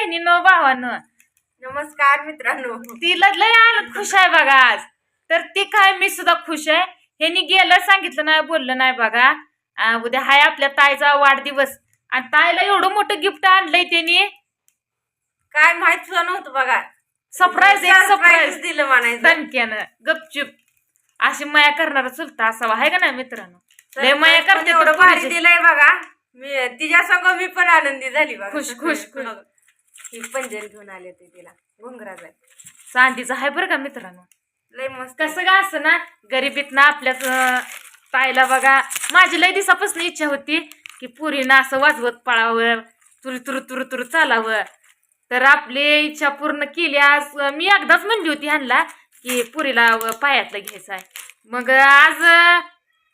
बहिणीनं भावानं. नमस्कार मित्रांनो. तिला लय आलं खुश आहे बघा आज. तर ती काय मी सुद्धा खुश आहे. ह्यांनी गेलं सांगितलं नाही बोललं नाही बघा. आ, उद्या हाय आपल्या ताईचा वाढदिवस. आणि ताईला एवढं मोठं गिफ्ट आणलंय त्यांनी. काय माहीत सुद्धा नव्हतं बघा. सरप्राईज एक सरप्राईज दिलं म्हणायचं. दणक्यानं गपचूप. अशी माया करणारा चुलता असावा आहे का नाही मित्रांनो? लय माया करते एवढं भारी. दिलंय बघा. मी तिच्या संग मी पण आनंदी झाली बघा. खुश, खुश, खुश. ही पंजन घेऊन आले ते तिला घुंगराचा चांदीचं आहे बरं का मित्रांनो. लय मस्त कसं का असं ना गरिबीत ना आपल्याच अं, ताईला बघा. माझी लय दिवसापासून इच्छा होती की पुरीनं असं वाजवत पळावं तुरु तुरु तुरु तुरु चालावं. तर आपली इच्छा पूर्ण केली. आज मी एकदाच म्हणली होती ह्यांना की पुरीला पायातलं घ्यायचं आहे. मग आज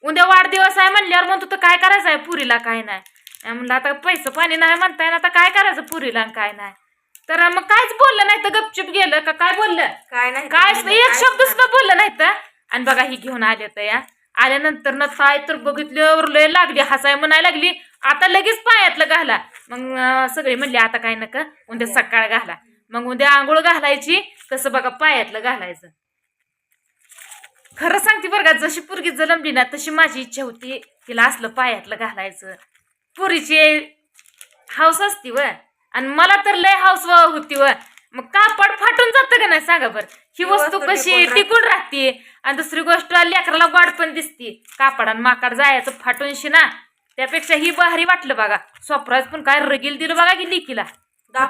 उद्या वाढदिवस आहे म्हणल्यावर म्हणतो तर काय करायचं आहे पुरीला काय नाही? म्हणलं आता पैसे पाणी नाही म्हणताय ना आता काय करायचं पुरीला आणि काय नाही. तर मग काहीच बोललं नाही तर गपचूप गेलं का काय बोललं? काय नाही. काय काय एक शब्द सुद्धा बोललं नाही तर? आणि बघा ही घेऊन आले तर या. आल्यानंतर ना ताय तर बघितल्यावर लय लागली हसाय म्हणायला लागली. आता लगेच पायातलं घाला. मग सगळे म्हणले आता काय नका उद्या सकाळ घाला. मग उद्या आंघोळ घालायची तसं बघा पायातलं घालायचं. खरं सांगते बरं का जशी पुरगी जलमली ना तशी माझी इच्छा होती तिला असलं पायातलं घालायचं. पुरीची हाऊस असती व. आणि मला तर लय हाऊस होती व. मग कापड फाटून जातं का नाही सांगा बरं? ही वस्तू कशी टिकून राहते. आणि दुसरी गोष्ट लेकराला वाढ पण दिसते. कापड आणि माकड जायचं फाटून शिना त्यापेक्षा ही भारी वाटलं बघा. स्वप्राज पण काय रगील दिलं बघा की लिकीला.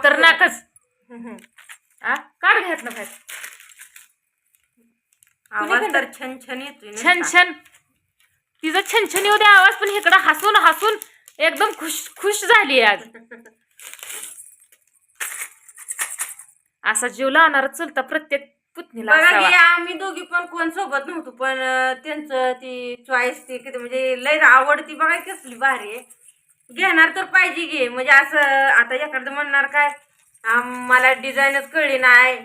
तर नाकच हम्म. आ? काढ घ्यात ना बाहेर. आवाज तर छन छन येतोय नुसता. छन छन तिचं छनछनी होते आवाज पण इकडं हसून हसून. एकदम खुश खुश झाली आज. असा जीव लावणारा चलता प्रत्येक पुतणीला बघा असावा. की आम्ही दोघी पण कोण सोबत नव्हतो पण अं, त्यांचं ती चॉईस ती किती म्हणजे लय आवडती बघा कसली भारी आहे. घेणार तर पाहिजे घे म्हणजे असं आता एखादं म्हणणार काय आम- मला डिझाईनच कळली नाही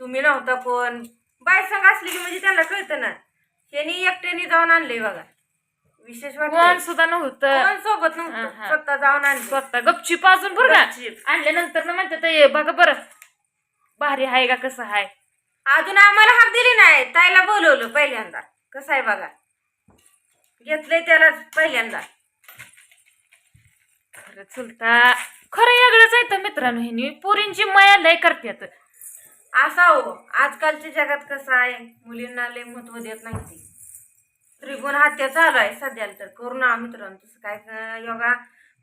तुम्ही नव्हता कोण. बाय संग असली की म्हणजे त्याला कळतं ना. त्यांनी एकट्याने जाऊन आणले बघा. विशेष कोण वाटत सुद्धा नव्हतं. कोण सोबत नव्हतं. हा. स्वतः जाऊन आणले. स्वतः गपचीप अजून बरं का गपचीप. आणल्यानंतर ना म्हणतात "ए, बघा बरं. भारी आहे का कसं आहे? अजून आम्हाला हाक दिली नाही. ताईला बोलवलं पहिल्यांदा. कसं आहे बघा. घेतलंय त्याला पहिल्यांदा. खरं चुलता खरं वेगळंच आहे तर मित्रांनो. ह्यांनी पोरींची माया लय करतात असा हो आजकालच्या जगात कसं आहे? मुलींना लय महत्त्व देत नाही ती. त्रिगुण हत्या चालू आहे सध्याला तर. करुणा मित्रांनो तसं काय योगा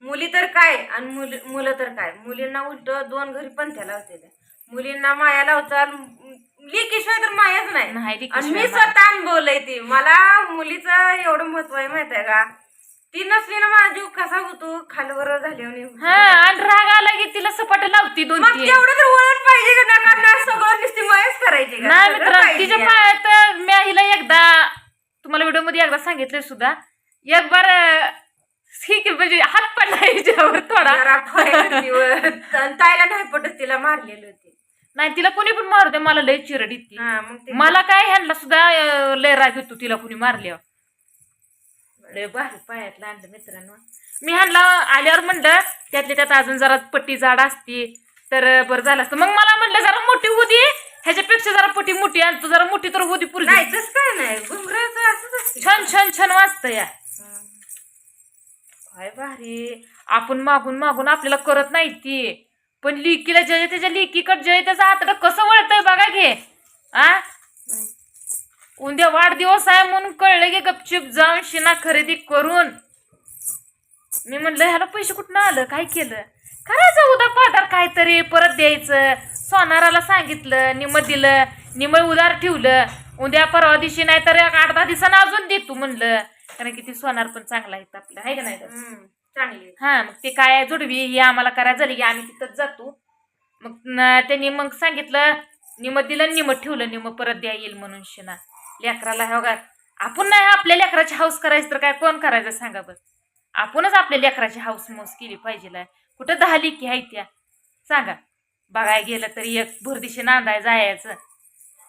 मुली तर काय आणि मुली मुलं तर काय? मुलींना उलट दोन घरी पण त्याला होते त्या. मुलींना माया लावचाल लिकीशिवाय तर मायाच नाही. आणि मी. स्वतः अनुभवलंय ती. मला मुलीचं एवढं महत्त्व आहे माहीत आहे का? ती नसली ना माझा जीव कसा होतो? खालवर हा आणि राग आला की तिला सपाट लावती दोन मग तीन तेवढं तर वळण पाहिजे का नका ना सगळं नुसती मायाच करायची का? नाही सगळं मित्र पाहिजे तिच्या यार. पायात मी हिला एकदा तुम्हाला सांगितलंय सुद्धा. एक बार ठीक आहे म्हणजे हात पडला हिच्यावर थोडा. जरा ताईला नाही पटत तिला मारलेली होती नाही तिला कोणी पण मारू दे मला लय चिरड हा मग ते मला काय ह्यांना सुद्धा अं, लय राग येतो तिला कुणी मारल्यावर. लय भारी पायातलं आणलं मित्रांनो. मी ह्यांना आल्यावर म्हणलं त्यातल्या त्यात अजून जरा पट्टी जाड असती तर बरं झालं असतं. मग मला म्हणलं जरा मोठी होती ह्याच्यापेक्षा जरा पट्टी मोठी आणि तू जरा मोठी तर होती पुरगी. नाही तस काय नाही. घुंगराचं असंच असतं. छान छान छान वाचतं या काय भारी. आपण मागून मागून आपल्याला करत नाही ती. पण लिकीला जय त्याच्या लिकीकड जय त्याचा हातडं कसं वळतंय बघा घे. आ? उद्या वाढदिवस आहे म्हणून कळलं की गपचिप जाऊन शिना खरेदी करून. मी म्हणलं ह्याला पैसे कुठनं आलं? काय केलं? करायचं उद्या पाठार काहीतरी परत द्यायचं. सोनाराला सांगितलं निम दिलं निमळ उदार ठेवलं. उद्या परवा दिवशी नाही तर एक आठ दहा दिवसानं अजून दे तू म्हणलं. कारण की ती सोनार पण चांगला आहे आपलं. आहे का नाही? हम्म, चांगली हा मग ते काय जुडवी हे आम्हाला करायला झाली की आम्ही तिथंच जातो. मग न- त्यांनी मग सांगितलं निम दिलं निम ठेवलं निम परत द्या येईल म्हणून शिना. लेकराला हो का? आपण नाही आपल्या लेकराची हाऊस करायचं तर काय कोण करायचं सांगा बरं? आपणच आपल्या लेकराची हाऊस मौस केली पाहिजे. कुठं दहा लेकी आहेत त्या? सांगा. बघायला गेलं तरी एक भरदिशी नांदाय जायचं.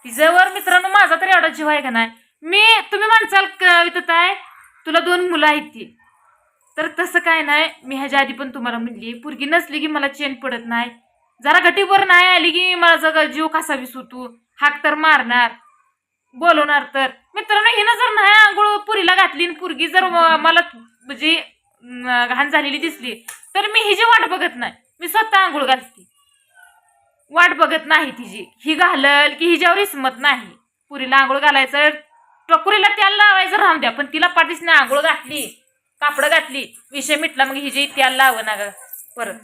जवळ मित्रांनो माझा तर एवढा जीव आहे का नाही? मी तुम्ही म्हणसाल कविता आहे. तुला दोन मुलं आहेत ती. तर तसं काय नाही मी ह्याच्या आधी पण तुम्हाला म्हणली पुरगी नसली की मला चेन पडत नाही. जरा घटीवर नाही आली की मला जगा जीव कसा विसू हो हाक तर मारणार बोलवणार तर. मित्रांनो हिनं जर नाही आंघोळ पुरीला घातली आणि पुरगी जर मला म्हणजे घाण झालेली दिसली तर मी हिची वाट बघत नाही. मी स्वतः आंघोळ घालते. वाट बघत नाही तिची. ही घालल की हिच्यावर इसमत नाही. पुरीला आंघोळ घालायचं टकुरीला त्याला लावायचं राहून द्या पण तिला पाठीसने आंघोळ घातली कापडं घातली विषय मिटला मग हिची त्याला लाव ना ग परत.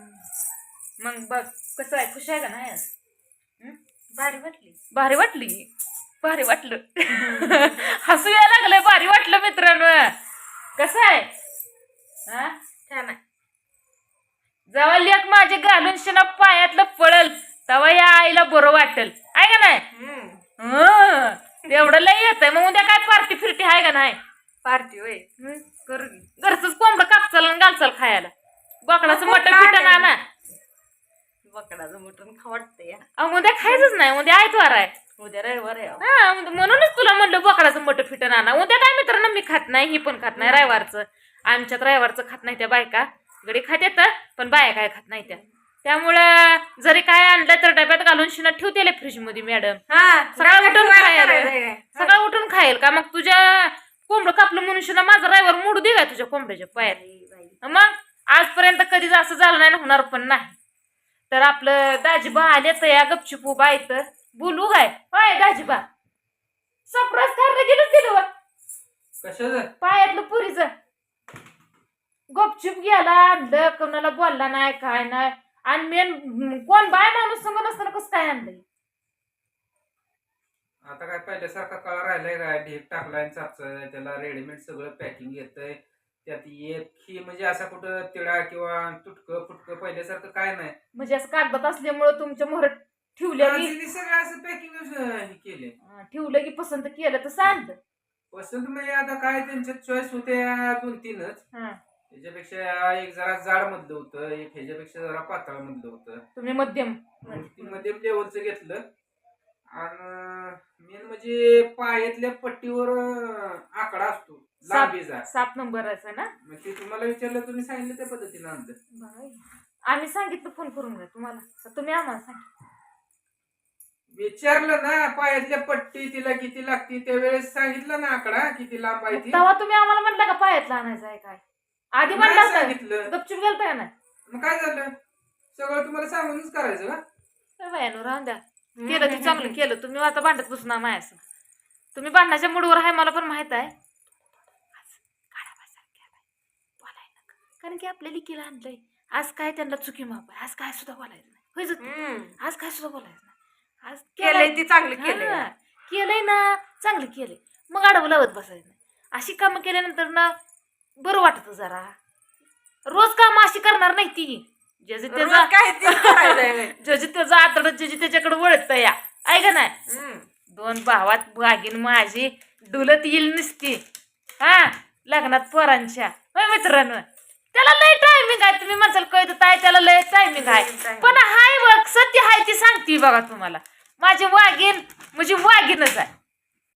मग बघ कसं आहे खुश आहे का नाही? हं? भारी वाटली. भारी वाटली? भारी वाटलं. हसू यायला लागलंय भारी वाटलं मित्रांनो. कसं आहे? हा? छान आहे. जेव्हा लेख माझे घालून शिना पायातलं पळल तेव्हा या आईला बरं वाटेल. आहे का नाही. हं, तेवढं लय येत मग उद्या काय पार्टी फिरटी आहे का नाही? पार्टी होय? करू की. घरचंच कोंबडं कापचाल आणि घालचाल खायला. बोकडाचं मटण पिटण आहे? आणा बकडाचं मटण खा वाटतंय या. अहो, उद्या खायचंच नाही. उद्या आयतवार आहे. उद्या रविवार आहे अहो. हा उद्या- म्हणूनच तुला म्हणलं बोकडाचं मटण फिटण आणा उद्या काय मित्रांनो मी खात नाही ही पण खात नाही रविवारचं. आमच्यात रविवारचं खात नाही त्या बायका. गडी खात येतं पण बाया काय खात नाही त्या. त्यामुळं जरी काय आणलं तर डब्यात घालून शिना ठेवतेले फ्रीजमध्ये मॅडम. हा सगळं उठून खायला. सगळं उठून खाईल का? मग तुझ्या कोंबडं कापलं म्हणून शिना माझा रविवार मोडू दे का तुझ्या कोंबड्याच्या पायात. मग आजपर्यंत कधीच असं झालं नाही होणार पण नाही. तर आपलं दाजीबा आले तर या गपचूप उभा आहे तर. बोलू काय? होय दाजीबा. सरप्राईज करायला गेलं दिलं. कशाचं? पायातलं पुरीच. गपचूप गेला आणलं कोणाला बोलला नाही काय नाही. आणि मेन कोण बाय माणूस समोर नसताना कसं काय आणलंय? आता काय पहिल्यासारखा काळ राहिलाय काय? ढीक टाकलाय त्याला रेडीमेड सगळं पॅकिंग येतंय. त्यात एक ही म्हणजे असा कुठं तिळा किंवा तुटकं फुटकं पहिल्यासारखं काय नाही. म्हणजे असं कागदात असल्यामुळं तुमच्या मोहर की तिने सगळं असं पॅकिंग हे केले अं, ठेवलं की पसंत केलं तर सांगलं पसंत म्हणजे आता काय त्यांच्या चॉईस होत्या दोन तीनच हा. त्याच्यापेक्षा एक जरा जाड मधलं होतं एक ह्याच्यापेक्षा जरा पातळ मधलं होतं. तुम्ही मध्यम. ती मध्यम लेवलचं घेतलं. आणि मेन म्हणजे पायातल्या पट्टीवर आकडा असतो सात लांबीचा सात नंबरचा ना? मग ते तुम्हाला विचारलं तुम्ही सांगितलं त्या पद्धतीनं आणलं बाई. आम्ही सांगितलं फोन करून घ्या तुम्हाला. तर तुम्ही आम्हाला सांगितलं विचारलं ना पायातल्या पट्टी तिला किती लागते त्यावेळेस सांगितलं ना आकडा किती लांब आहे ती. तेव्हा तुम्ही आम्हाला म्हटलं का पायातला आणायचं आहे काय? आधी नाही म्हणलं होतं सांगितलं. गपचूप गेलता का नाही? मग काय झालं? सगळं तुम्हाला सांगूनच करायचं का ए बायानो राहून द्या. केलं ते चांगलं केलं. तुम्ही आता भांडत बसू ना मायासं तुम्ही भांडणाच्या मूडवर आहे मला पण माहीत आहे. बोलाय नका. कारण की आपल्या लिकीला आणलंय. आज काय त्यांना चुकी माप आहे? आज काय सुद्धा बोलायचं नाही. होय जोती? हम्म. आज काय सुद्धा बोलायचं नाही. आज केलंय ती चांगलं केलंय हा, केलंय. ना. चांगलं केलंय. मग आडवं लावत बसायचं नाही. अशी कामं केल्यानंतर ना बरं वाटत जरा. रोज कामं अशी करणार नाही ती. रोज त्याचा काय. ज्याचे त्याचा आतड ज्याचे त्याच्याकडे वळत या. ऐका नाही. दोन भावात भागीन माझी. डुलत येईल नसती. हा? लग्नात पोरांच्या. होय मित्रांनो? त्याला लय टायमिंग आहे. तुम्ही म्हणसाल कळत आहे त्याला लय टायमिंग आहे. पण हाय बघ सत्य हाय ती सांगते बघा तुम्हाला. माझी वाघीन म्हणजे वाघीनच आहे.